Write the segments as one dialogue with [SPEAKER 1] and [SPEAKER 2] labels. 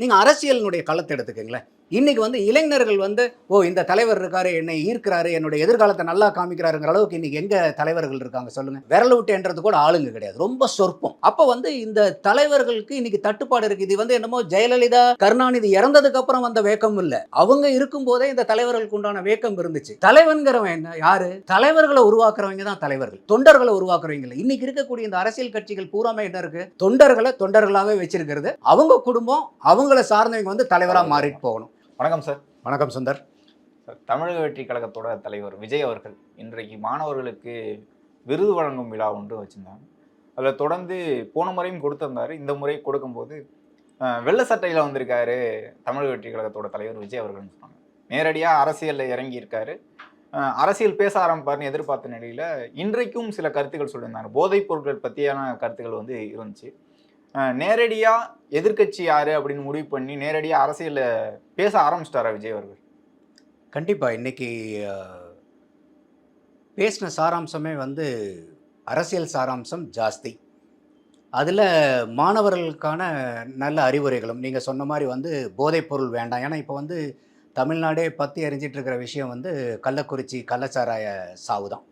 [SPEAKER 1] நீங்கள் அரசியலினுடைய களத்தை எடுத்துக்கங்களேன். இன்னைக்கு வந்து இளைஞர்கள் வந்து ஓ இந்த தலைவர் இருக்காரு என்னை ஈர்க்கிறாரு என்னுடைய எதிர்காலத்தை நல்லா காமிக்கிறாருங்கிற அளவுக்கு இன்னைக்கு எங்க தலைவர்கள் இருக்காங்க சொல்லுங்க. விரல விட்டு என்றது கூட ஆளுங்க கிடையாது ரொம்ப சொற்பம். அப்போ வந்து இந்த தலைவர்களுக்கு இன்னைக்கு தட்டுப்பாடு இருக்கு. இது வந்து என்னமோ ஜெயலலிதா கருணாநிதி இறந்ததுக்கு அப்புறம் வந்த வேக்கம் இல்ல. அவங்க இருக்கும் போதே இந்த தலைவர்களுக்கு உண்டான வேக்கம் இருந்துச்சு. தலைவன்கிறவன் என்ன யாரு? தலைவர்களை உருவாக்குறவங்க தான் தலைவர்கள். தொண்டர்களை உருவாக்குறவங்க இல்லை. இன்னைக்கு இருக்கக்கூடிய இந்த அரசியல் கட்சிகள் பூராமே என்ன இருக்கு? தொண்டர்களை தொண்டர்களாகவே வச்சிருக்கிறது. அவங்க குடும்பம் அவங்கள சார்ந்தவங்க வந்து தலைவரா மாறிட்டு போகணும்.
[SPEAKER 2] வணக்கம் சார்
[SPEAKER 1] வணக்கம் சுந்தர்.
[SPEAKER 2] சார் தமிழக வெற்றி கழகத்தோட தலைவர் விஜய் அவர்கள் இன்றைக்கு மாணவர்களுக்கு விருது வழங்கும் விழா ஒன்று வச்சிருந்தாங்க. அதில் தொடர்ந்து போன முறையும் கொடுத்திருந்தாரு. இந்த முறை கொடுக்கும்போது வெள்ளை சட்டையில் வந்திருக்காரு தமிழக வெற்றி கழகத்தோட தலைவர் விஜய் அவர்கள்னு சொன்னாங்க. நேரடியாக அரசியலில் இறங்கி இருக்காரு. அஹ், அரசியல் பேச ஆரம்பிப்பார்னு எதிர்பார்த்த நிலையில் இன்றைக்கும் சில கருத்துக்கள் சொல்லியிருந்தாங்க. போதைப் பொருட்கள் பற்றியான கருத்துக்கள் வந்து இருந்துச்சு. நேரடியாக எதிர்க்கட்சி யார் அப்படின்னு முடிவு பண்ணி நேரடியாக அரசியலில் பேச ஆரம்பிச்சிட்டாரா விஜய் அவர்கள்?
[SPEAKER 1] கண்டிப்பாக இன்னைக்கு பேசின சாராம்சமே வந்து அரசியல் சாராம்சம் ஜாஸ்தி. அதில் மாணவர்களுக்கான நல்ல அறிவுரைகளும் நீங்கள் சொன்ன மாதிரி வந்து போதைப் பொருள் வேண்டாம். ஏன்னா இப்போ வந்து தமிழ்நாடே பற்றி எரிஞ்சிட்டு விஷயம் வந்து கள்ளக்குறிச்சி கள்ளச்சாராய சாவு தான்.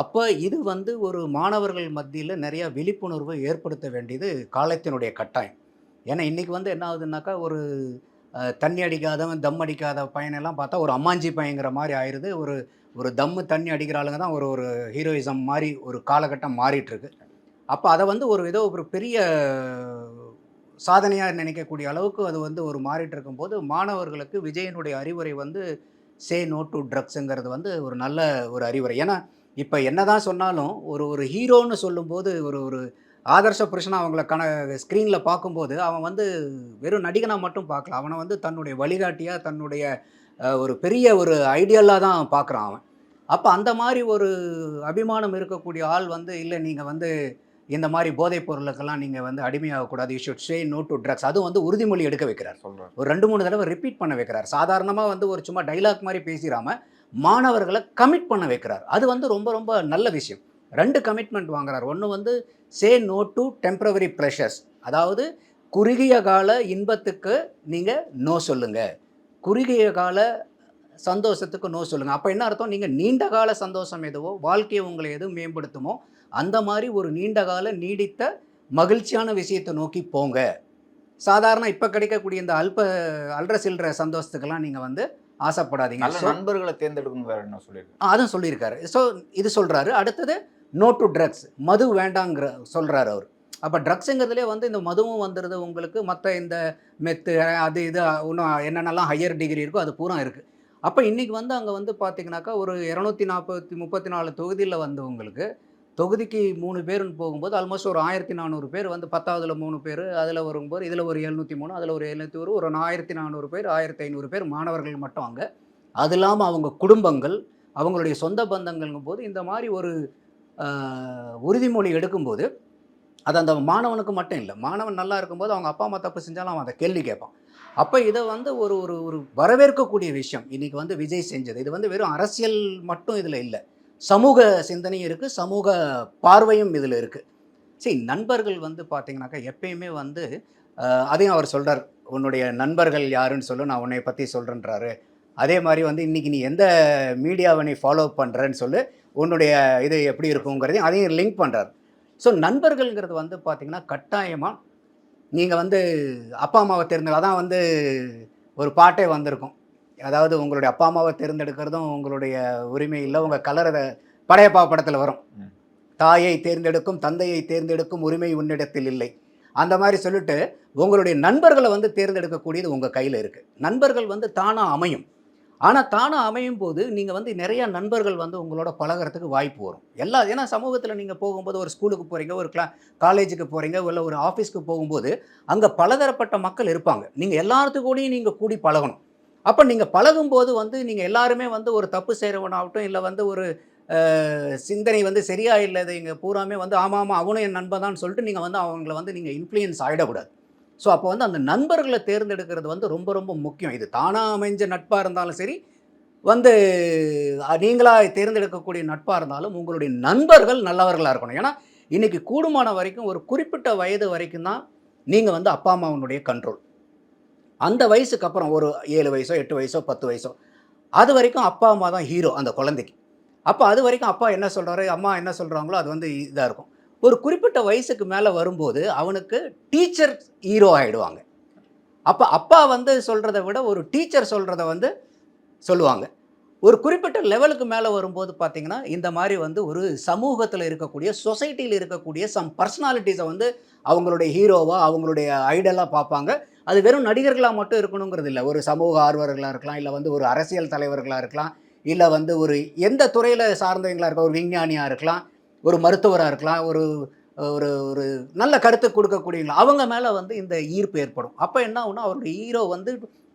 [SPEAKER 1] அப்போ இது வந்து ஒரு மாணவர்கள் மத்தியில் நிறையா விழிப்புணர்வு ஏற்படுத்த வேண்டியது காலத்தினுடைய கட்டாயம். ஏன்னா இன்றைக்கி வந்து என்ன ஆகுதுன்னாக்கா ஒரு தண்ணி அடிக்காதவன் தம் அடிக்காத பையனெல்லாம் பார்த்தா ஒரு அம்மாஞ்சி பையங்கிற மாதிரி ஆயிடுது ஒரு ஒரு தம்மு தண்ணி அடிக்கிற ஆளுங்க தான் ஒரு ஒரு ஹீரோயிசம் மாதிரி ஒரு காலகட்டம் மாறிட்டுருக்கு. அப்போ அதை வந்து ஒரு ஏதோ ஒரு பெரிய சாதனையாக நினைக்கக்கூடிய அளவுக்கு அது வந்து ஒரு மாறிட்டு இருக்கும்போது மாணவர்களுக்கு விஜயனுடைய அறிவுரை வந்து சே நோ டு ட்ரக்ஸுங்கிறது வந்து ஒரு நல்ல ஒரு அறிவுரை. ஏன்னா இப்போ என்னதான் சொன்னாலும் ஒரு ஒரு ஹீரோன்னு சொல்லும்போது ஒரு ஒரு ஆதர்ஷ புருஷனாக அவங்கள கண ஸ்க்ரீனில் பார்க்கும்போது அவன் வந்து வெறும் நடிகனாக மட்டும் பார்க்கல. அவனை வந்து தன்னுடைய வழிகாட்டியாக தன்னுடைய ஒரு பெரிய ஒரு ஐடியலாக தான் பார்க்குறான் அவன். அப்போ அந்த மாதிரி ஒரு அபிமானம் இருக்கக்கூடிய ஆள் வந்து இல்லை நீங்கள் வந்து இந்த மாதிரி போதைப் பொருளுக்கெல்லாம் நீங்கள் வந்து அடிமையாகக்கூடாது. You should say no to drugs அதுவும் வந்து உறுதிமொழி எடுக்க வைக்கிறார்.
[SPEAKER 2] சொல்றாரு.
[SPEAKER 1] ஒரு ரெண்டு மூணு தடவை ரிப்பீட் பண்ண வைக்கிறார். சாதாரணமாக வந்து ஒரு சும்மா டைலாக் மாதிரி பேசிடாம மாணவர்களை கமிட் பண்ண வைக்கிறார். அது வந்து ரொம்ப ரொம்ப நல்ல விஷயம். ரெண்டு கமிட்மெண்ட் வாங்குறார். ஒன்று வந்து say no to temporary pressures அதாவது குறுகிய கால இன்பத்துக்கு நீங்கள் நோ சொல்லுங்கள் குறுகிய கால சந்தோஷத்துக்கு நோ சொல்லுங்கள் அப்போ என்ன அர்த்தம்? நீங்கள் நீண்ட கால சந்தோஷம் எதுவோ வாழ்க்கையை உங்களை எது மேம்படுத்துமோ அந்த மாதிரி ஒரு நீண்ட கால நீடித்த மகிழ்ச்சியான விஷயத்தை நோக்கி போங்க. சாதாரண இப்போ கிடைக்கக்கூடிய இந்த அல்ப அல்ற சில்ற சந்தோஷத்துக்கெல்லாம் நீங்கள் வந்து ஆசைப்படாதீங்க.
[SPEAKER 2] நண்பர்களை தேர்ந்தெடுக்கும் வேற என்ன சொல்லியிருக்கு?
[SPEAKER 1] ஆ, அதுவும் சொல்லியிருக்காரு. ஸோ இது சொல்கிறாரு அடுத்தது நோ டு ட்ரக்ஸ் மது வேண்டாங்கிற சொல்கிறாரு அவர். அப்போ ட்ரக்ஸுங்கிறதுலே வந்து இந்த மதுவும் வந்துடுது உங்களுக்கு மற்ற இந்த மெத்து அது இது இன்னும் என்னென்னலாம் ஹையர் டிகிரி இருக்கோ அது பூரா இருக்குது அப்போ இன்றைக்கி வந்து அங்கே வந்து பார்த்தீங்கன்னாக்கா ஒரு இரநூத்தி நாற்பத்தி முப்பத்தி நாலு தொகுதியில் வந்து உங்களுக்கு தொகுதிக்கு மூணு பேருன்னு போகும்போது ஆல்மோஸ்ட் ஒரு ஆயிரத்தி நானூறு பேர் வந்து பத்தாவதுல மூணு பேர் அதில் வரும்போது இதில் ஒரு எழுநூற்றி மூணு அதில் ஒரு எழுநூற்றி ஒரு ஒரு ஆயிரத்தி நானூறு பேர் ஆயிரத்தி ஐநூறு பேர் மாணவர்கள் மட்டும் அங்கே. அது இல்லாமல் அவங்க குடும்பங்கள் அவங்களுடைய சொந்த பந்தங்கள்ங்கும் போது இந்த மாதிரி ஒரு உறுதிமொழி எடுக்கும்போது அது அந்த மாணவனுக்கு மட்டும் இல்லை மாணவன் நல்லா இருக்கும்போது அவங்க அப்பா அம்மா தப்பு செஞ்சாலும் அவன் அதை கேள்வி கேட்பான். அப்போ இதை வந்து ஒரு ஒரு ஒரு வரவேற்கக்கூடிய விஷயம். இன்றைக்கி வந்து விஜய் செஞ்சது. இது வந்து வெறும் அரசியல் மட்டும் இதில் இல்லை. சமூக சிந்தனையும் இருக்குது சமூக பார்வையும் இதில் இருக்குது சரி நண்பர்கள் வந்து பார்த்தீங்கன்னாக்கா எப்பயுமே வந்து அதையும் அவர் சொல்கிறார் உன்னுடைய நண்பர்கள் யாருன்னு சொல்லு நான் உன்னை பற்றி சொல்கிறேன்றாரு அதே மாதிரி வந்து இன்றைக்கி நீ எந்த மீடியாவை நீ ஃபாலோ பண்ணுறேன்னு சொல்லு உன்னுடைய இது எப்படி இருக்குங்கிறதையும் அதையும் லிங்க் பண்ணுறார் ஸோ நண்பர்கள்ங்கிறது வந்து பார்த்திங்கன்னா கட்டாயமாக நீங்கள் வந்து அப்பா அம்மாவை தெரிஞ்சால் தான் வந்து ஒரு பாட்டே வந்திருக்கும். அதாவது உங்களுடைய அப்பா அம்மாவை தேர்ந்தெடுக்கிறதும் உங்களுடைய உரிமை இல்லை. உங்கள் கலரை படையப்பா படத்தில் வரும். தாயை தேர்ந்தெடுக்கும் தந்தையை தேர்ந்தெடுக்கும் உரிமை உன்னிடத்தில் இல்லை. அந்த மாதிரி சொல்லிட்டு உங்களுடைய நண்பர்களை வந்து தேர்ந்தெடுக்கக்கூடியது உங்கள் கையில் இருக்குது நண்பர்கள் வந்து தானாக அமையும். ஆனால் தானாக அமையும் போது நீங்கள் வந்து நிறைய நண்பர்கள் வந்து உங்களோட பழகுறதுக்கு வாய்ப்பு வரும். எல்லா ஏன்னா சமூகத்தில் நீங்கள் போகும்போது ஒரு ஸ்கூலுக்கு போகிறீங்க ஒரு கிளா காலேஜுக்கு போகிறீங்க இல்லை ஒரு ஆஃபீஸ்க்கு போகும்போது அங்கே பலதரப்பட்ட மக்கள் இருப்பாங்க. நீங்கள் எல்லாத்துக்கூடையும் நீங்கள் கூடி பழகணும். அப்போ நீங்கள் பழகும்போது வந்து நீங்கள் எல்லாருமே வந்து ஒரு தப்பு செய்கிறவனாகட்டும் இல்லை வந்து ஒரு சிந்தனை வந்து சரியா இல்லை இங்கே பூராமே வந்து ஆமாம் ஆமாம் அவனும் என் நண்பன் தான் சொல்லிட்டு நீங்கள் வந்து அவங்கள வந்து நீங்கள் இன்ஃப்ளூயன்ஸ் ஆகிடக்கூடாது ஸோ அப்போ வந்து அந்த நண்பர்களை தேர்ந்தெடுக்கிறது வந்து ரொம்ப ரொம்ப முக்கியம். இது தானாக அமைஞ்ச நட்பாக இருந்தாலும் சரி வந்து நீங்களாக தேர்ந்தெடுக்கக்கூடிய நட்பாக இருந்தாலும் உங்களுடைய நண்பர்கள் நல்லவர்களாக இருக்கணும். ஏன்னா இன்றைக்கி கூடுமான வரைக்கும் ஒரு குறிப்பிட்ட வயது வரைக்கும் தான் நீங்கள் வந்து அப்பா அம்மாவனுடைய கண்ட்ரோல் அந்த வயசுக்கு அப்புறம் ஒரு ஏழு வயசோ எட்டு வயசோ பத்து வயசோ. அது வரைக்கும் அப்பா அம்மா தான் ஹீரோ அந்த குழந்தைக்கு. அப்போ அது வரைக்கும் அப்பா என்ன சொல்கிறாரு அம்மா என்ன சொல்கிறாங்களோ அது வந்து இதாக இருக்கும். ஒரு குறிப்பிட்ட வயசுக்கு மேலே வரும்போது அவனுக்கு டீச்சர் ஹீரோ ஆகிடுவாங்க அப்போ அப்பா வந்து சொல்கிறத விட ஒரு டீச்சர் சொல்கிறத வந்து சொல்லுவாங்க. ஒரு குறிப்பிட்ட லெவலுக்கு மேலே வரும்போது பார்த்திங்கன்னா இந்த மாதிரி வந்து ஒரு சமூகத்தில் இருக்கக்கூடிய சொசைட்டியில் இருக்கக்கூடிய சம் பர்சனாலிட்டிஸை வந்து அவங்களுடைய ஹீரோவாக அவங்களுடைய ஐடலாக பார்ப்பாங்க. அது வெறும் நடிகர்களாக மட்டும் இருக்கணுங்கிறது இல்லை. ஒரு சமூக ஆர்வலர்களாக இருக்கலாம் இல்லை வந்து ஒரு அரசியல் தலைவர்களாக இருக்கலாம் இல்லை வந்து ஒரு எந்த துறையில் சார்ந்தவங்களாக இருக்கலாம் ஒரு விஞ்ஞானியாக இருக்கலாம் ஒரு மருத்துவராக இருக்கலாம் ஒரு ஒரு ஒரு நல்ல கருத்து கொடுக்கக்கூடியவங்க அவங்க மேலே வந்து இந்த ஈர்ப்பு ஏற்படும். அப்போ என்ன ஆகும்னா அவருடைய ஹீரோ வந்து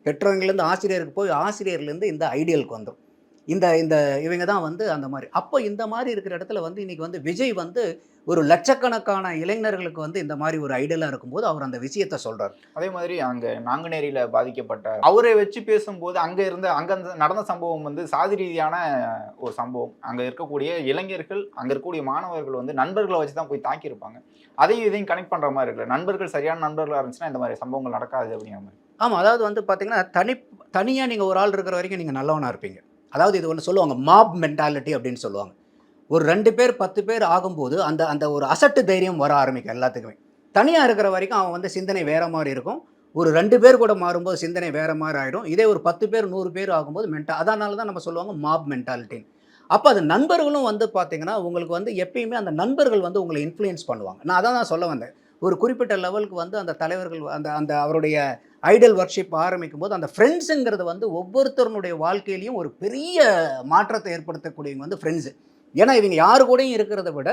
[SPEAKER 1] பெற்றவங்கலேருந்து ஆசிரியருக்கு போய் ஆசிரியர்லேருந்து இந்த ஐடியலுக்கு வந்துடும் இந்த இந்த இவங்க தான் வந்து அந்த மாதிரி. அப்போ இந்த மாதிரி இருக்கிற இடத்துல வந்து இன்றைக்கி வந்து விஜய் வந்து ஒரு லட்சக்கணக்கான இளைஞர்களுக்கு வந்து இந்த மாதிரி ஒரு ஐடியலாக இருக்கும்போது அவர் அந்த விஷயத்த சொல்கிறார்
[SPEAKER 2] அதே மாதிரி அங்க நாங்குநேரியில பாதிக்கப்பட்ட அவரை வச்சு பேசும்போது அங்க இருந்த அங்க அந்த நடந்த சம்பவம் வந்து சாதி ரீதியான ஒரு சம்பவம். அங்க இருக்கக்கூடிய இளைஞர்கள் அங்க இருக்கக்கூடிய மாணவர்கள் வந்து நண்பர்களை வச்சு தான் போய் தாக்கியிருப்பாங்க. அதையும் இதையும் கனெக்ட் பண்ற மாதிரி இருக்குல்ல? நண்பர்கள் சரியான நண்பர்களா இருந்துச்சுன்னா இந்த மாதிரி சம்பவங்கள் நடக்காது அப்படிங்கிற மாதிரி.
[SPEAKER 1] ஆமாம் அதாவது வந்து பார்த்தீங்கன்னா தனி தனியாக நீங்கள் ஒரு ஆள் இருக்கிற வரைக்கும் நீங்கள் நல்லவனாக இருப்பீங்க. அதாவது இது ஒன்று சொல்லுவாங்க மாப் மென்டாலிட்டி அப்படின்னு சொல்லுவாங்க. ஒரு ரெண்டு பேர் பத்து பேர் ஆகும்போது அந்த அந்த ஒரு அசட்டு தைரியம் வர ஆரம்பிக்கும் எல்லாத்துக்குமே. தனியாக இருக்கிற வரைக்கும் அவன் வந்து சிந்தனை வேறு மாதிரி இருக்கும். ஒரு ரெண்டு பேர் கூட மாறும்போது சிந்தனை வேறு மாதிரி ஆகிடும் இதே ஒரு பத்து பேர் நூறு பேர் ஆகும்போது மென்டா அதனால தான் நம்ம சொல்லுவாங்க மாப் மென்டாலிட்டின்னு அப்போ அது நண்பர்களும் வந்து பார்த்தீங்கன்னா உங்களுக்கு வந்து எப்பயுமே அந்த நண்பர்கள் வந்து உங்களை இன்ஃப்ளூயன்ஸ் பண்ணுவாங்க. நான் அதான் தான் சொல்ல வந்தேன். ஒரு குறிப்பிட்ட லெவலுக்கு வந்து அந்த தலைவர்கள் அந்த அந்த அவருடைய ஐடல் ஒர்க்ஷிப் ஆரம்பிக்கும் போது அந்த ஃப்ரெண்ட்ஸுங்கிறது வந்து ஒவ்வொருத்தருடைய வாழ்க்கையிலையும் ஒரு பெரிய மாற்றத்தை ஏற்படுத்தக்கூடியவங்க வந்து ஃப்ரெண்ட்ஸு ஏன்னா இவங்க யாரு கூடயும் இருக்கிறத விட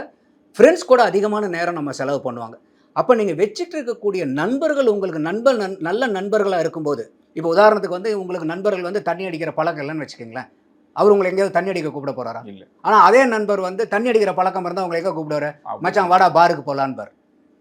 [SPEAKER 1] ஃப்ரெண்ட்ஸ் கூட அதிகமான நேரம் நம்ம செலவு பண்ணுவாங்க. அப்போ நீங்கள் வச்சுட்டு இருக்கக்கூடிய நண்பர்கள் உங்களுக்கு நண்பர் நன் நல்ல நண்பர்களாக இருக்கும்போது இப்போ உதாரணத்துக்கு வந்து உங்களுக்கு நண்பர்கள் வந்து தண்ணி அடிக்கிற பழக்கம் இல்லைன்னு வச்சுக்கோங்களேன். அவர் உங்களை எங்கேயாவது தண்ணி அடிக்க கூப்பிட போறாரா?
[SPEAKER 2] இல்ல.
[SPEAKER 1] ஆனால் அதே நண்பர் வந்து தண்ணி அடிக்கிற பழக்கம் இருந்தால் உங்களை எங்கே கூப்பிடுவாரு? மச்சான் வாடா பாருக்கு போகலான்னு பார்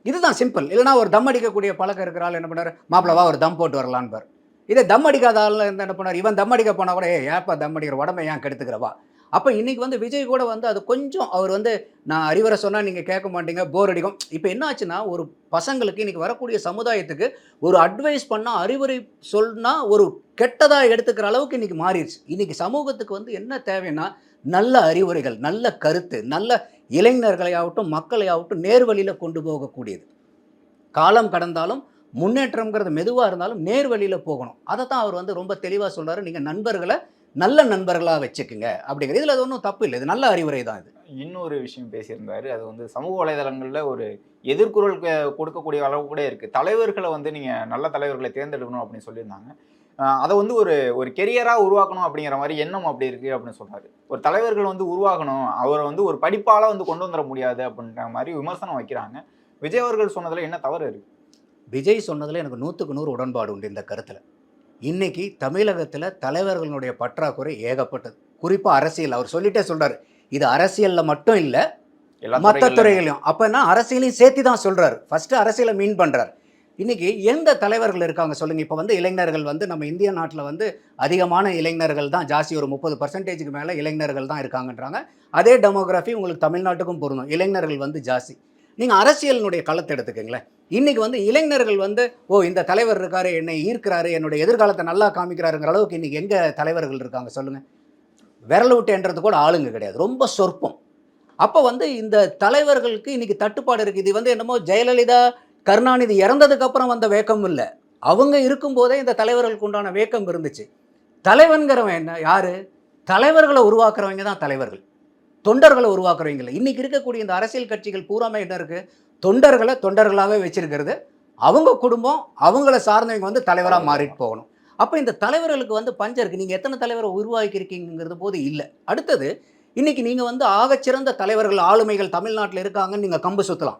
[SPEAKER 1] இதுதான் சிம்பிள் இல்லைனா ஒரு தம் அடிக்கக்கூடிய பழக்கம் இருக்கிற ஆள் என்ன பண்ணாரு மாப்பிள வா ஒரு தம் போட்டு வரலான்னு பார் இதே தம் அடிக்காத ஆள் என்ன பண்ணார் இவன் தம் அடிக்க போனால் கூட ஏ ஏப்பா தம் அடிக்கிற உடம்பை ஏன் கெடுத்துக்கிறவா அப்போ இன்னைக்கு வந்து விஜய் கூட வந்து அது கொஞ்சம் அவர் வந்து நான் அறிவுரை சொன்னால் நீங்கள் கேட்க மாட்டீங்க போர் அடிக்கும். இப்போ என்ன ஆச்சுன்னா ஒரு பசங்களுக்கு இன்னைக்கு வரக்கூடிய சமுதாயத்துக்கு ஒரு அட்வைஸ் பண்ணால் அறிவுரை சொன்னால் ஒரு கெட்டதாக எடுத்துக்கிற அளவுக்கு இன்றைக்கி மாறிடுச்சு. இன்றைக்கி சமூகத்துக்கு வந்து என்ன தேவைன்னா நல்ல அறிவுரைகள் நல்ல கருத்து நல்ல இளைஞர்களையாகட்டும் மக்களையாகட்டும் நேர்வழியில் கொண்டு போகக்கூடியது. காலம் கடந்தாலும் முன்னேற்றம்ங்கிறது மெதுவாக இருந்தாலும் நேர்வழியில் போகணும். அதை தான் அவர் வந்து ரொம்ப தெளிவாக சொல்கிறார் நீங்கள் நண்பர்களை நல்ல நண்பர்களாக வச்சுக்குங்க. அப்படிங்கிறது. இதில் அது ஒன்றும் தப்பு இல்லை. இது நல்ல அறிவுரை தான் இது.
[SPEAKER 2] இன்னொரு விஷயம் பேசியிருந்தாரு. அது வந்து சமூக வலைதளங்களில் ஒரு எதிர்குரல் கொடுக்கக்கூடிய அளவு கூட இருக்கு. தலைவர்களை வந்து நீங்க நல்ல தலைவர்களை தேர்ந்தெடுக்கணும் அப்படின்னு சொல்லியிருந்தாங்க. அதை வந்து ஒரு ஒரு கெரியரா உருவாக்கணும் அப்படிங்கிற மாதிரி எண்ணம் அப்படி இருக்கு அப்படின்னு சொல்றாரு. ஒரு தலைவர்கள் வந்து உருவாகணும். அவரை வந்து ஒரு படிப்பால வந்து கொண்டு வந்துட முடியாது அப்படின்ற மாதிரி விமர்சனம் வைக்கிறாங்க. விஜய் அவர்கள் சொன்னதுல என்ன தவறு இருக்கு?
[SPEAKER 1] விஜய் சொன்னதில் எனக்கு நூற்றுக்கு நூறு உடன்பாடு உண்டு இந்த கருத்தில். இன்னைக்கு தமிழகத்தில் தலைவர்களுடைய பற்றாக்குறை ஏகப்பட்டது. குறிப்பாக அரசியல். அவர் சொல்லிட்டே சொல்றாரு. இது அரசியலில் மட்டும் இல்லை மற்ற துறைகளையும் அப்போனா அரசியலையும் சேர்த்து தான் சொல்றாரு. ஃபர்ஸ்ட் அரசியலை மீன் பண்றாரு. இன்னைக்கு எந்த தலைவர்கள் இருக்காங்க சொல்லுங்க. இப்போ வந்து இளைஞர்கள் வந்து நம்ம இந்திய நாட்டில் வந்து அதிகமான இளைஞர்கள் தான். ஜாஸ்தி ஒரு முப்பது பர்சன்டேஜுக்கு மேலே இளைஞர்கள் தான் இருக்காங்கன்றாங்க. அதே டெமோகிராஃபி உங்களுக்கு தமிழ்நாட்டுக்கும் பொருந்தும். இளைஞர்கள் வந்து ஜாஸ்தி. நீங்கள் அரசியலினுடைய களத்தை எடுத்துக்கங்களேன். இன்றைக்கி வந்து இளைஞர்கள் வந்து ஓ இந்த தலைவர் இருக்காரு என்னை ஈர்க்கிறாரு என்னுடைய எதிர்காலத்தை நல்லா காமிக்கிறாருங்கிற அளவுக்கு இன்றைக்கி எங்கே தலைவர்கள் இருக்காங்க சொல்லுங்கள் விரல் விட்டு என்றது கூட ஆளுங்க கிடையாது. ரொம்ப சொற்பம். அப்போ வந்து இந்த தலைவர்களுக்கு இன்றைக்கி தட்டுப்பாடு இருக்குது. இது வந்து என்னமோ ஜெயலலிதா கருணாநிதி இறந்ததுக்கப்புறம் வந்த வேக்கம் இல்லை. அவங்க இருக்கும்போதே இந்த தலைவர்களுக்கு உண்டான வேக்கம் இருந்துச்சு. தலைவன்கிறவன் என்ன யார்? தலைவர்களை உருவாக்குறவங்க தான் தலைவர்கள். தொண்டர்களை உருவாக்குறவங்க இல்லை. இன்னைக்கு இருக்கக்கூடிய இந்த அரசியல் கட்சிகள் பூராமே என்ன இருக்கு? தொண்டர்களை தொண்டர்களாகவே வச்சிருக்கிறது. அவங்க குடும்பம் அவங்கள சார்ந்தவங்க வந்து தலைவராக மாறிட்டு போகணும். அப்போ இந்த தலைவர்களுக்கு வந்து பஞ்சம் இருக்கு. நீங்கள் எத்தனை தலைவரை உருவாக்கியிருக்கீங்கிறது போது இல்லை. அடுத்தது இன்னைக்கு நீங்கள் வந்து ஆகச்சிறந்த தலைவர்கள் ஆளுமைகள் தமிழ்நாட்டில் இருக்காங்கன்னு நீங்கள் கம்பு சுற்றலாம்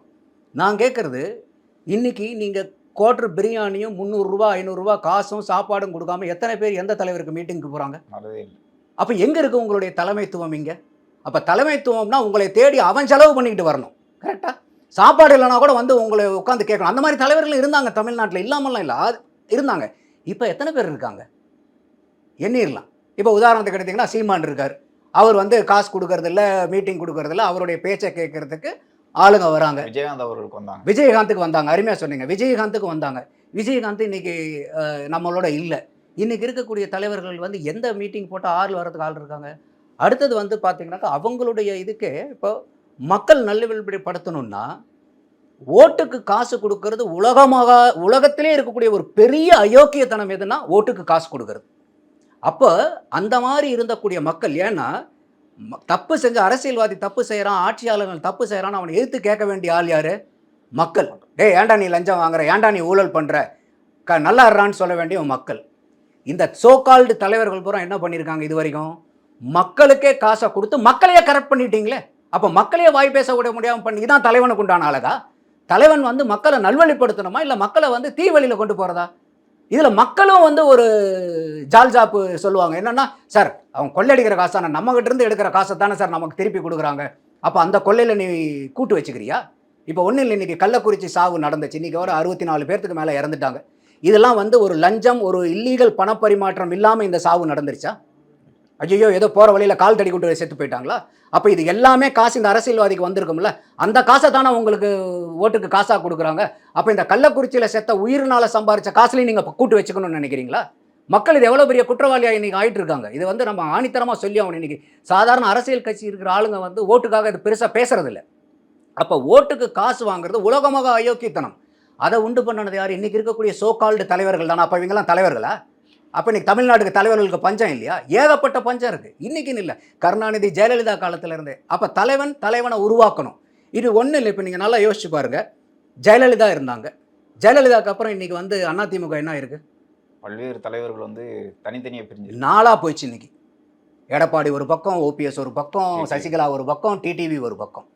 [SPEAKER 1] நான் கேட்குறது இன்னைக்கு நீங்கள் குவார்டர் பிரியாணியும் முந்நூறுரூவா ஐநூறுரூவா காசும் சாப்பாடும் கொடுக்காம எத்தனை பேர் எந்த தலைவருக்கு மீட்டிங்க்கு போகிறாங்க அப்போ எங்கே இருக்கு உங்களுடைய தலைமைத்துவம் இங்கே? அப்போ தலைமைத்துவம்னா உங்களை தேடி அவன் செலவு பண்ணிக்கிட்டு வரணும். கரெக்டாக சாப்பாடு இல்லைனா கூட வந்து உங்களை உட்காந்து கேட்கணும். அந்த மாதிரி தலைவர்கள் இருந்தாங்க தமிழ்நாட்டில். இல்லாமலாம் இல்லை. இருந்தாங்க. இப்போ எத்தனை பேர் இருக்காங்க? எண்ணிரலாம். இப்போ உதாரணத்துக்கு எடுத்தீங்கன்னா சீமான் இருக்கார். அவர் வந்து காசு கொடுக்கறதில்ல மீட்டிங் கொடுக்கறதில்ல அவருடைய பேச்சை கேட்கறதுக்கு ஆளுங்க வராங்க.
[SPEAKER 2] விஜயகாந்த் அவர்களுக்கு வந்தாங்க.
[SPEAKER 1] விஜயகாந்துக்கு வந்தாங்க. அருமையாக சொன்னீங்க. விஜயகாந்துக்கு வந்தாங்க. விஜயகாந்த் இன்னைக்கு அஹ், நம்மளோட இல்லை. இன்னைக்கு இருக்கக்கூடிய தலைவர்கள் வந்து எந்த மீட்டிங் போட்டால் ஆறில் வரதுக்கு ஆள் இருக்காங்க? அடுத்தது வந்து பார்த்திங்கனாக்கா அவங்களுடைய இதுக்கு இப்போ மக்கள் நல்வழிப்படுத்தணும்னா ஓட்டுக்கு காசு கொடுக்கறது உலகமாக உலகத்திலே இருக்கக்கூடிய ஒரு பெரிய அயோக்கியத்தனம் எதுனா ஓட்டுக்கு காசு கொடுக்கறது. அப்போ அந்த மாதிரி இருந்தக்கூடிய மக்கள் ஏன்னா ம- தப்பு செஞ்ச அரசியல்வாதி தப்பு செய்கிறான் ஆட்சியாளர்கள் தப்பு செய்கிறான் அவனை எதிர்த்து கேட்க வேண்டிய ஆள் யார்? மக்கள். டேய் ஏன்டா நீ லஞ்சம் வாங்குற? ஏன்டா நீ ஊழல் பண்ணுற க நல்லா இருறான்னு சொல்ல வேண்டிய மக்கள். இந்த சோகால்டு தலைவர்கள் பூரா என்ன பண்ணியிருக்காங்க இது வரைக்கும்? மக்களுக்கே காசை கொடுத்து மக்களையே கரெக்ட் பண்ணிட்டீங்களே? அப்போ மக்களையே வாய் பேச விட முடியாமல் பண்ணி தான் தலைவனுக்கு உண்டான அழகா? தலைவன் வந்து மக்களை நல்வழிப்படுத்தணுமா? இல்லை மக்களை வந்து தீ வழியில் கொண்டு போகிறதா இதில் மக்களும் வந்து ஒரு ஜால் ஜாப்பு சொல்லுவாங்க. என்னன்னா சார் அவங்க கொள்ளையடிக்கிற காசான தானே இருந்து எடுக்கிற காசை தானே சார் நமக்கு திருப்பி கொடுக்குறாங்க. அப்போ அந்த கொள்ளையில் நீ கூட்டு வச்சுக்கிறியா? இப்போ ஒன்றும் இல்லை இன்றைக்கி கள்ளக்குறிச்சி சாவு நடந்துச்சு. இன்னைக்கு ஒரு அறுபத்தி நாலு பேர்த்துக்கு மேலே இறந்துட்டாங்க. இதெல்லாம் வந்து ஒரு லஞ்சம் ஒரு இல்லீகல் பணப்பரிமாற்றம் இல்லாமல் இந்த சாவு நடந்துருச்சா? ஐயோ ஏதோ போகிற வழியில் கால் தடி கொண்டு செத்து போயிட்டாங்களா? அப்போ இது எல்லாமே காசு இந்த அரசியல்வாதிக்கு வந்திருக்கும்ல. அந்த காசை தானே உங்களுக்கு ஓட்டுக்கு காசாக கொடுக்குறாங்க. அப்போ இந்த கள்ளக்குறிச்சியில் செத்த உயிரினால் சம்பாரிச்ச காசுலையும் நீங்கள் கூட்டு வச்சுக்கணும்னு நினைக்கிறீங்களா? மக்கள் இது எவ்வளோ பெரிய குற்றவாளியாக இன்றைக்கி ஆகிட்டு இருக்காங்க இது வந்து நம்ம ஆணித்தரமாக சொல்லி ஆகணும் இன்னைக்கு. சாதாரண அரசியல் கட்சி இருக்கிற ஆளுங்க வந்து ஓட்டுக்காக இது பெருசாக பேசுகிறதில்ல அப்போ ஓட்டுக்கு காசு வாங்குறது உலகமாக அயோக்கியத்தனம். அதை உண்டு பண்ணது யார்? இன்றைக்கி இருக்கக்கூடிய சோகால்டு தலைவர்கள் தானே? அப்போ இவங்கெல்லாம் தலைவர்களா? அப்போ இன்னைக்கு தமிழ்நாட்டுக்கு தலைவர்களுக்கு பஞ்சம் இல்லையா? ஏகப்பட்ட பஞ்சம் இருக்குது இன்னைக்குன்னு இல்லை. கருணாநிதி ஜெயலலிதா காலத்துல இருந்தே. அப்போ தலைவன் தலைவனை உருவாக்கணும். இது ஒன்றும் இல்லை. இப்போ நீங்கள் நல்லா யோசிச்சு பாருங்க. ஜெயலலிதா இருந்தாங்க. ஜெயலலிதாக்கு அப்புறம் இன்னைக்கு வந்து அதிமுக என்ன இருக்கு
[SPEAKER 2] பல்வேறு தலைவர்கள் வந்து தனித்தனியாக பிரிஞ்சு
[SPEAKER 1] நாளாக போயிடுச்சு இன்னைக்கு. எடப்பாடி ஒரு பக்கம் ஓபிஎஸ் ஒரு பக்கம். சசிகலா ஒரு பக்கம் டிடிவி ஒரு பக்கம்.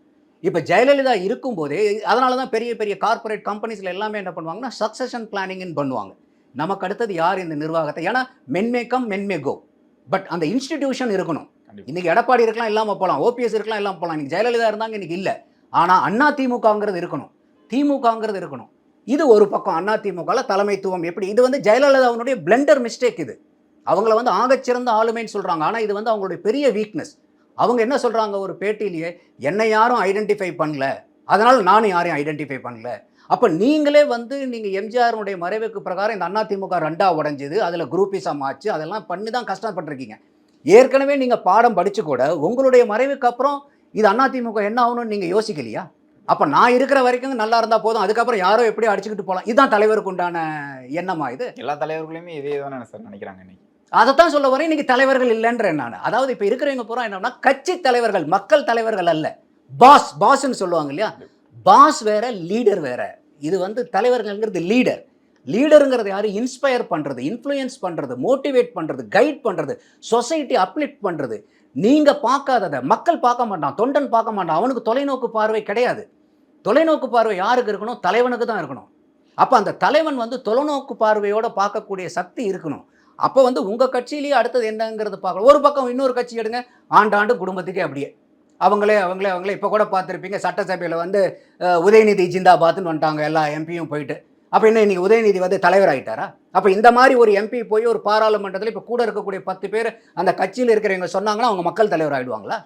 [SPEAKER 1] இப்போ ஜெயலலிதா இருக்கும்போதே அதனால தான் பெரிய பெரிய கார்ப்பரேட் கம்பெனிஸில் எல்லாமே என்ன பண்ணுவாங்கன்னா சக்சஷன் பிளானிங்னு பண்ணுவாங்க. நமக்கு அடுத்தது யார் இந்த நிர்வாகத்தை? ஏன்னா men may come men may go. But அந்த இன்ஸ்டிடியூஷன் இருக்கணும். இன்னைக்கு எடப்பாடி இருக்கலாம் இல்லாமல் போகலாம் ஓபிஎஸ் இருக்கலாம் இல்லாமல் போகலாம் இன்னைக்கு ஜெயலலிதா இருந்தாங்க இன்னைக்கு இல்லை. ஆனால் அண்ணா திமுகங்கிறது இருக்கணும். திமுகங்கிறது இருக்கணும். இது ஒரு பக்கம் அண்ணா திமுகவில் தலைமைத்துவம் எப்படி? இது வந்து ஜெயலலிதாவுடைய பிளெண்டர் மிஸ்டேக் இது. அவங்கள வந்து ஆகச்சிறந்த ஆளுமைன்னு சொல்கிறாங்க ஆனால் இது வந்து அவங்களுடைய பெரிய வீக்னஸ் அவங்க என்ன சொல்கிறாங்க ஒரு பேட்டியிலேயே? என்னை யாரும் ஐடென்டிஃபை பண்ணல. அதனால் நானும் யாரையும் ஐடென்டிஃபை பண்ணல. அப்போ நீங்களே வந்து நீங்கள் எம்ஜிஆருடைய மறைவுக்கு பிரகாரம் இந்த அதிமுக ரெண்டா உடைஞ்சது அதில் குரூப்பிசம் ஆச்சு அதெல்லாம் பண்ணி தான் கஷ்டப்பட்டிருக்கீங்க. ஏற்கனவே நீங்கள் பாடம் படித்து கூட உங்களுடைய மறைவுக்கு அப்புறம் இது அதிமுக என்ன ஆகணும்னு நீங்கள் யோசிக்கலையா? அப்போ நான் இருக்கிற வரைக்கும் நல்லா இருந்தால் போதும் அதுக்கப்புறம் யாரோ எப்படி அடிச்சுக்கிட்டு போகலாம் இதுதான் தலைவருக்கு உண்டான எண்ணமா இது?
[SPEAKER 2] எல்லா தலைவர்களுமே இதே தானே சார் நினைக்கிறாங்க இன்னைக்கு.
[SPEAKER 1] அதைத்தான் சொல்ல வரேன் இன்னைக்கு தலைவர்கள் இல்லைன்ற நான். அதாவது இப்போ இருக்கிறவங்க பூரா என்னன்னா கட்சி தலைவர்கள் மக்கள் தலைவர்கள் அல்ல. பாஸ் பாஸ்ன்னு சொல்லுவாங்க இல்லையா? பாஸ் வேற லீடர் வேற. இது வந்து தலைவர்கள்ங்கிறது லீடர் லீடருங்கிறது யாரு? இன்ஸ்பயர் பண்ணுறது இன்ஃப்ளூயன்ஸ் பண்ணுறது மோட்டிவேட் பண்ணுறது கைட் பண்ணுறது சொசைட்டி அப்லிஃப்ட் பண்ணுறது நீங்கள் பார்க்காததை மக்கள் பார்க்க மாட்டான் தொண்டன் பார்க்க மாட்டான். அவனுக்கு தொலைநோக்கு பார்வை கிடையாது. தொலைநோக்கு பார்வை யாருக்கு இருக்கணும்? தலைவனுக்கு தான் இருக்கணும். அப்போ அந்த தலைவன் வந்து தொலைநோக்கு பார்வையோடு பார்க்கக்கூடிய சக்தி இருக்கணும். அப்போ வந்து உங்கள் கட்சியிலேயே அடுத்தது என்னங்கிறது பார்க்கலாம். ஒரு பக்கம் இன்னொரு கட்சி எடுங்க. ஆண்டாண்டு குடும்பத்துக்கே அப்படியே. அவங்களே அவங்களே அவங்களே இப்போ கூட பார்த்துருப்பீங்க. சட்டசபையில் வந்து உதயநிதி ஜிந்தாபாத்னு வந்துட்டாங்க. எல்லா எம்பியும் போயிட்டு. அப்போ என்ன இன்றைக்கி உதயநிதி வந்து தலைவர் ஆகிட்டாரா அப்போ இந்த மாதிரி ஒரு எம்பி போய் ஒரு பாராளுமன்றத்தில் இப்போ கூட இருக்கக்கூடிய பத்து பேர் அந்த கட்சியில் இருக்கிறவங்க சொன்னாங்கன்னா அவங்க மக்கள் தலைவர் ஆகிடுவாங்களா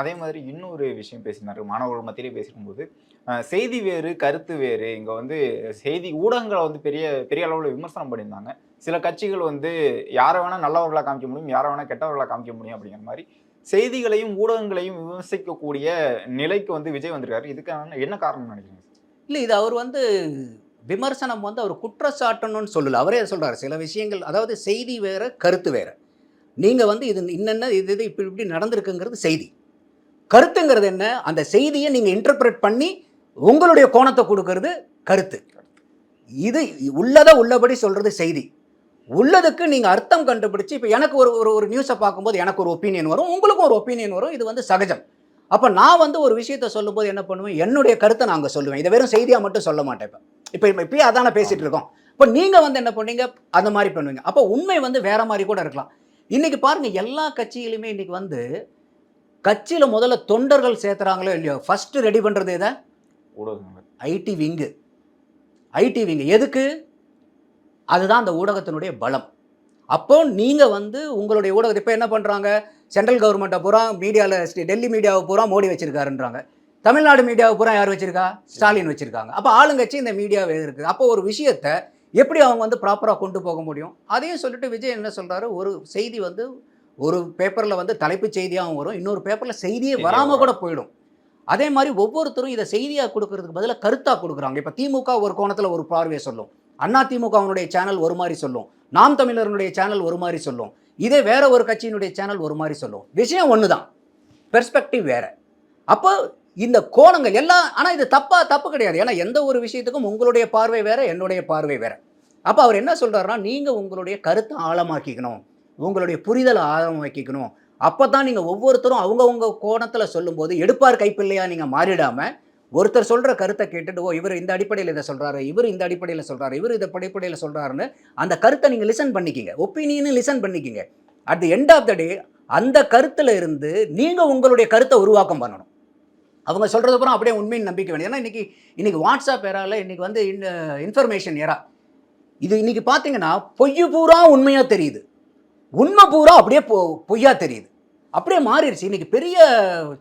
[SPEAKER 2] அதே மாதிரி இன்னொரு விஷயம் பேசினாரு மாணவர்கள் மத்தியிலே பேசிக்கும்போது செய்தி வேறு கருத்து வேறு. இங்கே வந்து செய்தி ஊடகங்களை வந்து பெரிய பெரிய அளவில் விமர்சனம் பண்ணியிருந்தாங்க. சில கட்சிகள் வந்து யாரை வேணால் நல்லவர்களாக காமிக்க முடியும் யாரை வேணால் கெட்டவர்களாக காமிக்க முடியும் அப்படிங்கிற மாதிரி செய்திகளையும் ஊடகங்களையும் விமர்சிக்கக்கூடிய நிலைக்கு வந்து விஜய் வந்திருக்காரு. இதுக்கான என்ன காரணம் நினைக்கிறீங்க?
[SPEAKER 1] இல்லை இது அவர் வந்து விமர்சனம் வந்து அவர் குற்றச்சாட்டணும்னு சொல்லலை. அவரே சொல்கிறார் சில விஷயங்கள் அதாவது செய்தி வேறு கருத்து வேறு. நீங்கள் வந்து இது இன்னென்ன இது இது இப்படி இப்படி நடந்திருக்குங்கிறது செய்தி. கருத்துங்கிறது என்ன? அந்த செய்தியை நீங்கள் இன்டர்பிரட் பண்ணி உங்களுடைய கோணத்தை கொடுக்கறது கருத்து. இது உள்ளதை உள்ளபடி சொல்கிறது செய்தி. உள்ளதுக்கு நீங்கள் அர்த்தம் கண்டுபிடிச்சு இப்போ எனக்கு ஒரு ஒரு ஒரு நியூஸை பார்க்கும்போது எனக்கு ஒரு ஒப்பீனியன் வரும் உங்களுக்கும் ஒரு ஒப்பீனியன் வரும் இது வந்து சகஜம். அப்போ நான் வந்து ஒரு விஷயத்த சொல்லும்போது என்ன பண்ணுவேன்? என்னுடைய கருத்தை நான் அங்கே சொல்லுவேன். இதை வெறும் செய்தியாக மட்டும் சொல்ல மாட்டேன் இப்போ. இப்போ இப்பயே அதான பேசிட்டு இருக்கோம். இப்போ நீங்கள் வந்து என்ன பண்ணீங்க அந்த மாதிரி பண்ணுவீங்க. அப்போ உண்மை வந்து வேற மாதிரி கூட இருக்கலாம். இன்னைக்கு பாருங்க எல்லா கட்சியிலுமே இன்னைக்கு வந்து கட்சியில் முதல்ல தொண்டர்கள் சேர்த்துறாங்களோ இல்லையோ ஃபர்ஸ்ட் ரெடி பண்ணுறது
[SPEAKER 2] ஊடகங்கள்.
[SPEAKER 1] IT wing. IT wing. எதுக்கு? அதுதான் அந்த ஊடகத்தினுடைய பலம். அப்போ நீங்கள் வந்து உங்களுடைய ஊடகத்தை இப்போ என்ன பண்ணுறாங்க சென்ட்ரல் கவர்மெண்ட்டை பூரா மீடியாவில் டெல்லி மீடியாவை பூரா மோடி வச்சிருக்காருன்றாங்க. தமிழ்நாடு மீடியாவை பூரா யார் வச்சிருக்கா? ஸ்டாலின் வச்சிருக்காங்க. அப்போ ஆளுங்கட்சி இந்த மீடியாவே இருக்குது அப்போ ஒரு விஷயத்தை எப்படி அவங்க வந்து ப்ராப்பராக கொண்டு போக முடியும்? அதையும் சொல்லிட்டு விஜய் என்ன சொல்றாரு? ஒரு செய்தி வந்து ஒரு பேப்பரில் வந்து தலைப்புச் செய்தியாகவும் வரும். இன்னொரு பேப்பரில் செய்தியே
[SPEAKER 2] செய்தியா
[SPEAKER 1] வராமல் கூட போயிடும். அதே மாதிரி ஒவ்வொருத்தரும் இதை செய்தியாக கொடுக்கறதுக்கு பதிலாக கருத்தாக கொடுக்குறாங்க. இப்போ திமுக ஒரு கோணத்தில் ஒரு பார்வையை சொல்லும். அண்ணா திமுகவினுடைய சேனல் ஒரு மாதிரி சொல்லும். நாம் தமிழர்களுடைய சேனல் ஒரு மாதிரி சொல்லும். இதே வேற ஒரு கட்சியினுடைய சேனல் ஒரு மாதிரி சொல்லும். விஷயம் ஒன்று தான் பெர்ஸ்பெக்டிவ் வேற. அப்போ இந்த கோணங்கள் எல்லாம் ஆனால் இது தப்பா தப்பு கிடையாது. ஏன்னா எந்த ஒரு விஷயத்துக்கும் உங்களுடைய பார்வை வேற என்னுடைய பார்வை வேற. அப்போ அவர் என்ன சொல்கிறாருன்னா நீங்கள் உங்களுடைய கருத்தை ஆழமாக்கிக்கணும். உங்களுடைய புரிதலை ஆழமாக்கிக்கணும். அப்போ தான் நீங்கள் ஒவ்வொருத்தரும் அவங்கவுங்க கோணத்தில் சொல்லும்போது எடுப்பார் கைப்பிள்ளையாக நீங்கள் மாறிடாமல் ஒருத்தர் சொல்கிற கருத்தை கேட்டுட்டு ஓ இவர் இந்த அடிப்படையில் இதை சொல்கிறாரு இவர் இந்த அடிப்படையில் சொல்கிறாரு இவர் இந்த அடிப்படையில் சொல்கிறாருன்னு அந்த கருத்தை நீங்கள் லிசன் பண்ணிக்கிங்க. ஒப்பீனியனும் லிசன் பண்ணிக்கிங்க. At the end of the day அந்த கருத்தில் இருந்து நீங்கள் உங்களுடைய கருத்தை உருவாக்கம் பண்ணணும். அவங்க சொல்கிறது அப்புறம் அப்படியே உண்மையின் நம்பிக்கை வேணும். ஏன்னா இன்னைக்கு இன்றைக்கி வாட்ஸ்அப் ஏரால இன்றைக்கி வந்து இன்ஃபர்மேஷன் ஏரா இது இன்றைக்கி பார்த்தீங்கன்னா பொய் பூரா உண்மையாக தெரியுது. உண்மை பூரா அப்படியே பொ பொய்யா தெரியுது. அப்படியே மாறிடுச்சு. இன்றைக்கி பெரிய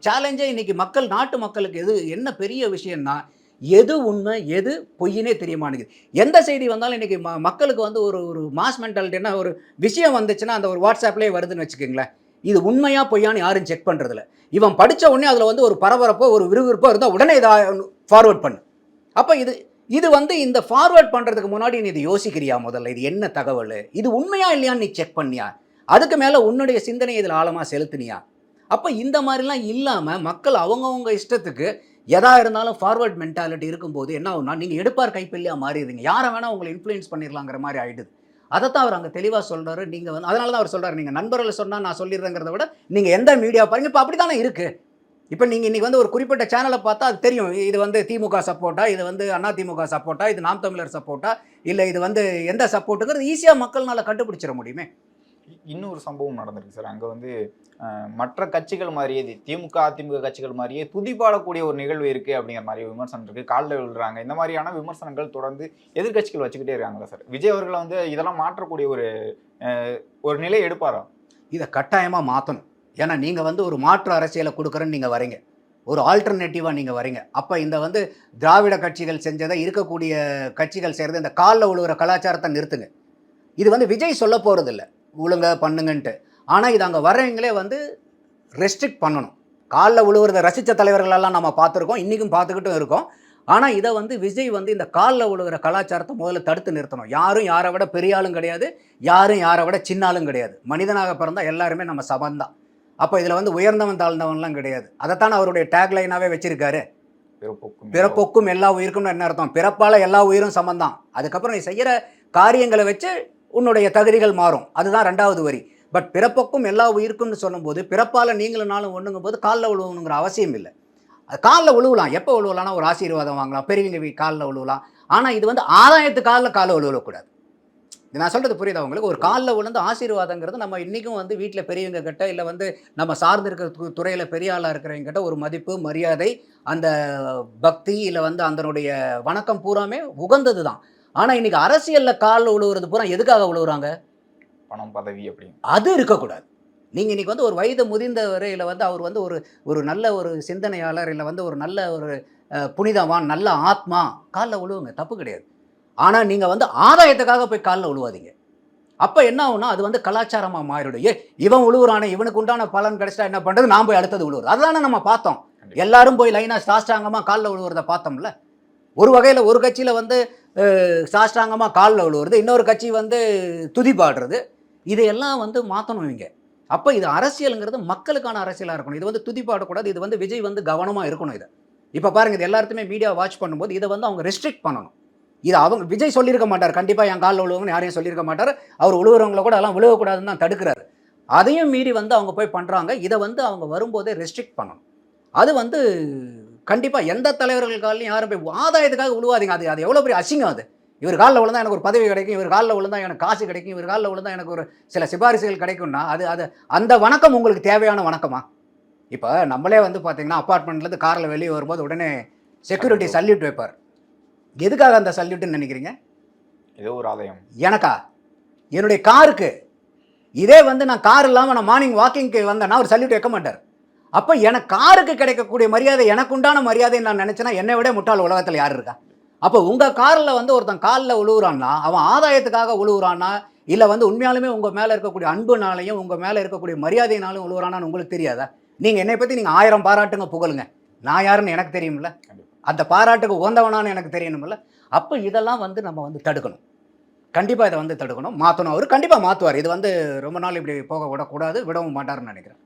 [SPEAKER 1] சேலஞ்சே இன்றைக்கி மக்கள் நாட்டு மக்களுக்கு எது என்ன பெரிய விஷயம்னா எது உண்மை எது பொய்யினே தெரிய மாட்டேங்குது. எந்த செய்தி வந்தாலும் இன்றைக்கி ம மக்களுக்கு வந்து ஒரு ஒரு மாஸ் மென்டாலிட்டினா ஒரு விஷயம் வந்துச்சுன்னா அந்த ஒரு வாட்ஸ்அப்லேயே வருதுன்னு வச்சுக்கோங்களேன். இது உண்மையா பொய்யான்னு யாரும் செக் பண்ணுறதில்ல இவன் படித்த உடனே அதில் வந்து ஒரு பரபரப்போ ஒரு விறுவிறுப்போ இருந்தால் உடனே இதை ஃபார்வேர்ட் பண்ணு. அப்போ இது இது வந்து இந்த ஃபார்வேர்ட் பண்ணுறதுக்கு முன்னாடி நீ இது யோசிக்கிறியா முதல்ல? இது என்ன தகவல்? இது உண்மையா இல்லையான்னு நீ செக் பண்ணியா? அதுக்கு மேலே உன்னுடைய சிந்தனை இதில் ஆழமாக செலுத்தினியா? அப்போ இந்த மாதிரிலாம் இல்லாமல் மக்கள் அவங்கவுங்க இஷ்டத்துக்கு எதா இருந்தாலும் ஃபார்வர்ட் மென்டாலிட்டி இருக்கும்போது என்ன ஆகும்னா நீங்கள் எடுப்பார் கைப்பிள்ளையாக மாறிடுங்க யாரை வேணால் உங்களை இன்ஃப்ளூயன்ஸ் பண்ணிடலாங்கிற மாதிரி ஆகிடுது அதை தான் அவர் அங்கே தெளிவாக சொல்கிறாரு நீங்கள் வந்து அதனால தான் அவர் சொல்கிறார் நீங்கள் நண்பர்களை சொன்னால் நான் சொல்லிடுறேங்கிறத விட நீங்கள் எந்த மீடியா பாருங்க இப்போ அப்படி தானே இருக்குது இப்போ நீங்கள் இன்றைக்கி வந்து ஒரு குறிப்பிட்ட சேனலை பார்த்தா அது தெரியும். இது வந்து திமுக சப்போர்ட்டா இது வந்து அண்ணா திமுக சப்போர்ட்டா இது நாம் தமிழர் சப்போர்ட்டா இல்லை இது வந்து எந்த சப்போர்ட்டுங்கிறது ஈஸியாக மக்கள்னால் கண்டுபிடிச்சிட முடியுமே.
[SPEAKER 2] இன்னொரு சம்பவம் நடந்திருக்கு சார். அங்கே வந்து மற்ற கட்சிகள் மாதிரியே திமுக அதிமுக கட்சிகள் மாதிரியே துதிப்பாடக்கூடிய ஒரு நிகழ்வு இருக்கு அப்படிங்கிற மாதிரி விமர்சனம் இருக்கு. காலில் விழுறாங்க. இந்த மாதிரியான விமர்சனங்கள் தொடர்ந்து எதிர்க்கட்சிகள் வச்சுக்கிட்டே இருக்காங்களா சார். விஜய் அவர்களை வந்து இதெல்லாம் மாற்றக்கூடிய ஒரு ஒரு நிலை எடுப்பாரா?
[SPEAKER 1] இதை கட்டாயமாக மாற்றணும் ஏன்னா நீங்கள் வந்து ஒரு மாற்று அரசியலை கொடுக்குறேன்னு நீங்கள் வரீங்க. ஒரு ஆல்டர்னேட்டிவாக நீங்கள் வரீங்க. அப்போ இந்த வந்து திராவிட கட்சிகள் செஞ்சதை இருக்கக்கூடிய கட்சிகள் செய்கிறது இந்த காலில் உழுவுற கலாச்சாரத்தை நிறுத்துங்க. இது வந்து விஜய் சொல்ல போகிறதில்ல ஒழுங்க பண்ணுங்கன்ட்டு. ஆனால் இது அங்கே வர்றவங்களே வந்து ரெஸ்ட்ரிக்ட் பண்ணணும். காலில் உழுவுறத ரசித்த தலைவர்களெல்லாம் நம்ம பார்த்துருக்கோம். இன்றைக்கும் பார்த்துக்கிட்டும் இருக்கோம். ஆனால் இதை வந்து விஜய் வந்து இந்த காலில் உழுவுற கலாச்சாரத்தை முதல்ல தடுத்து நிறுத்தணும். யாரும் யாரை விட பெரிய ஆளும் கிடையாது. யாரும் யாரை விட சின்ன ஆளும் கிடையாது. மனிதனாக பிறந்தா எல்லாருமே நம்ம சமந்தான் அப்போ இதில் வந்து உயர்ந்தவன் தாழ்ந்தவன்லாம் கிடையாது. அதைத்தான் அவருடைய டேக்லைனாகவே வச்சிருக்காரு.
[SPEAKER 2] பிறப்போக்கும்.
[SPEAKER 1] பிறப்பொக்கும் எல்லா உயிருக்கும் என்ன அர்த்தம்? பிறப்பால் எல்லா உயிரும் சமந்தான். அதுக்கப்புறம் நீ செய்கிற காரியங்களை வச்சு உன்னுடைய தகுதிகள் மாறும். அதுதான் ரெண்டாவது வரி. பட் பிறப்புக்கும் எல்லா உயிருக்கும்னு சொல்லும்போது பிறப்பால் நீங்களும் நாளும் ஒன்றுங்கும் போது காலில் விழுவணுங்கிற அவசியம் இல்லை. அது காலில் விழுவலாம் எப்போ விழுவலாம்னா ஒரு ஆசீர்வாதம் வாங்கலாம். பெரியவங்க வீ காலில் விழுவலாம் ஆனால் இது வந்து ஆதாயத்து காலில் காலில் விழுவக்கூடாது இது நான் சொல்கிறது புரியுதா உங்களுக்கு? ஒரு காலில் விழுந்து ஆசீர்வாதங்கிறது நம்ம இன்றைக்கும் வந்து வீட்டில் பெரியவங்க கிட்ட இல்லை வந்து நம்ம சார்ந்து இருக்கிற துறையில் பெரிய ஆளாக இருக்கிறவங்க கிட்ட ஒரு மதிப்பு மரியாதை அந்த பக்தி இல்லை வந்து அதனுடைய வணக்கம் பூராமே உகந்தது தான் ஆனால் இன்னைக்கு அரசியலில் காலில் விழுவுறது பூரா எதுக்காக விழுவுறாங்க
[SPEAKER 2] பணம் பதவி அப்படின்னு
[SPEAKER 1] அது இருக்கக்கூடாது. நீங்கள் இன்னைக்கு வந்து ஒரு வயது முதிர்ந்த வரையில் வந்து அவர் வந்து ஒரு ஒரு நல்ல ஒரு சிந்தனையாளர் இல்லை வந்து ஒரு நல்ல ஒரு புனிதவான் நல்ல ஆத்மா காலில் விழுவுங்க தப்பு கிடையாது. ஆனால் நீங்கள் வந்து ஆதாயத்துக்காக போய் காலில் விழுவாதீங்க அப்போ என்ன ஆகும்னா அது வந்து கலாச்சாரமாக மாறிடும். ஏ இவன் விழுவுறானே இவனுக்கு உண்டான பலன் கிடைச்சிட்டா என்ன பண்ணுறது நான் போய் அடுத்தது விழுவுறது அதுதானே நம்ம பார்த்தோம். எல்லாரும் போய் லைனாக சாஷ்டாங்கமாக காலில் விழுவுறத பார்த்தோம்ல. ஒரு வகையில் ஒரு கட்சியில் வந்து சாஷ்டாங்கமாக காலில் விழுவுறது இன்னொரு கட்சி வந்து துதி பாடுறது இதையெல்லாம் வந்து மாற்றணும் இவங்க அப்போ இது அரசியலுங்கிறது மக்களுக்கான அரசியலாக இருக்கணும். இது வந்து துதி பாடக்கூடாது இது வந்து விஜய் வந்து கவனமாக இருக்கணும் இதை. இப்போ பாருங்கள் இது எல்லாத்துமே மீடியா வாட்ச் பண்ணும்போது இதை வந்து அவங்க ரெஸ்ட்ரிக்ட் பண்ணணும். இது அவங்க விஜய் சொல்லியிருக்க மாட்டார் கண்டிப்பாக என் காலில் விழுவங்கன்னு யாரையும் சொல்லியிருக்க மாட்டார். அவர் விழுவுறவங்கள கூட எல்லாம் விழுவக்கூடாதுன்னு தான் தடுக்கிறாரு. அதையும் மீறி வந்து அவங்க போய் பண்ணுறாங்க இதை வந்து அவங்க வரும்போதே ரெஸ்ட்ரிக்ட் பண்ணணும். அது வந்து கண்டிப்பாக எந்த தலைவர்கள் காலையும் யாரும் போய் ஆதாயத்துக்காக விழுவாதீங்க அது அது எவ்வளோ பெரிய அசிங்கம் அது. இவர் காலில் விழுந்தா எனக்கு ஒரு பதவி கிடைக்கும் இவர் காலில் விழுந்தா எனக்கு காசு கிடைக்கும் இவர் காலில் விழுந்தா எனக்கு ஒரு சில சிபாரிசுகள் கிடைக்கும்னா அது அது அந்த வணக்கம் உங்களுக்கு தேவையான வணக்கமா? இப்போ நம்மளே வந்து பார்த்தீங்கன்னா அப்பார்ட்மெண்ட்லேருந்து காரில் வெளியே வரும்போது உடனே செக்யூரிட்டி சல்யூட் வைப்பார். எதுக்காக அந்த சல்யூட்னு நினைக்கிறீங்க?
[SPEAKER 2] ஏதோ ஒரு ஆதாயம்.
[SPEAKER 1] எனக்கா? என்னுடைய காருக்கு இதே வந்து நான் கார் இல்லாமல் நான் மார்னிங் வாக்கிங்க்கு வந்தேன்னா ஒரு சல்யூட் வைக்க மாட்டார். அப்போ எனக்கு காருக்கு கிடைக்கக்கூடிய மரியாதை எனக்கு உண்டான மரியாதை நான் நினச்சேன்னா என்னை விட முட்டாள் உலகத்தில் யார் இருக்கா? அப்போ உங்கள் காரில் வந்து ஒருத்தன் காலில் உழுவுறான்னா அவன் ஆதாயத்துக்காக உழுவுறான்னா இல்லை வந்து உண்மையாலுமே உங்கள் மேலே இருக்கக்கூடிய அன்புனாலையும் உங்கள் மேலே இருக்கக்கூடிய மரியாதையினாலும் உழுவுறானான்னு உங்களுக்கு தெரியாதா? நீங்கள் என்னை பற்றி நீங்கள் ஆயிரம் பாராட்டுங்க புகழுங்க. நான் யாருன்னு எனக்கு தெரியும்ல
[SPEAKER 2] கண்டிப்பா.
[SPEAKER 1] அந்த பாராட்டுக்கு உகந்தவனான்னு எனக்கு தெரியணும்ல அப்போ இதெல்லாம் வந்து நம்ம வந்து தடுக்கணும். கண்டிப்பாக இதை வந்து தடுக்கணும். மாற்றணும் அவர் கண்டிப்பாக மாற்றுவார் இது வந்து ரொம்ப நாள் இப்படி போக விடக்கூடாது விடவும் மாட்டாருன்னு நினைக்கிறேன்.